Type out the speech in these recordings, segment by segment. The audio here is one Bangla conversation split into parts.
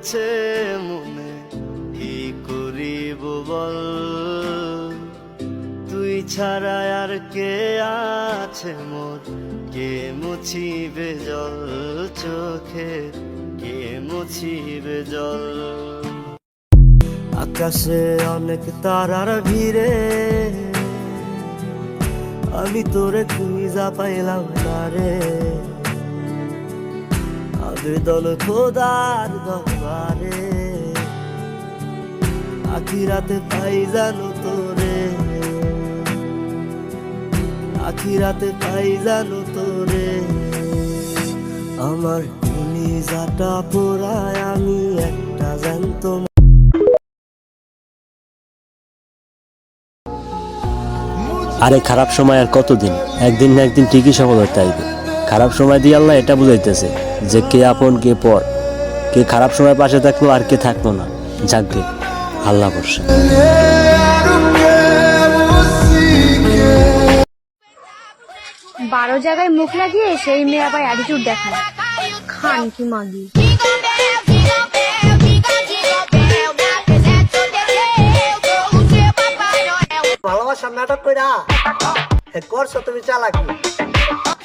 হয়েছে মনে, কি করিব বল? তুই ছাড়া আর কে আছে মোর? কে মুছিবে জল চোখে? কে মুছিবে জল? আকাশে অনেক তারার ভিড়ে, আমি তোরে খুঁজা পাইলাম না রে। আবেদন খোদার দরবারে। আখিরাতে পাই জানো তোরে। আখিরাতে পাই জানো তোরে। আমার কলিজাটা পোড়ায় আমি একটা জ্যান্ত আরে খারাপ সময় আর কতদিন? একদিন না একদিন ঠিকই সফলতা আইবে। খারাপ সময় দিয়ে আল্লাহ এটা বুঝাইতেছে যে কে আপন কে পর। কে খারাপ সময় পাশে থাকল আর কে থাকল না। যাকবে আল্লাহ বর্ষা বারো জায়গায় মুখ লাগিয়ে সেই মেয়ে আবার অ্যাটিটিউড দেখায়। খান কি মাগি। ভালোবাসার নাটক কইরা। করছ তুমি চালাকি।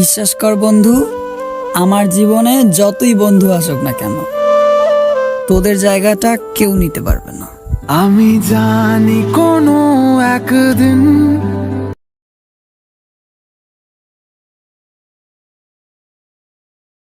বিশ্বাস কর বন্ধু, আমার জীবনে যতই বন্ধু আসুক না কেন, তোদের জায়গাটা কেউ নিতে পারবে না। আমি জানি কোনো একদিন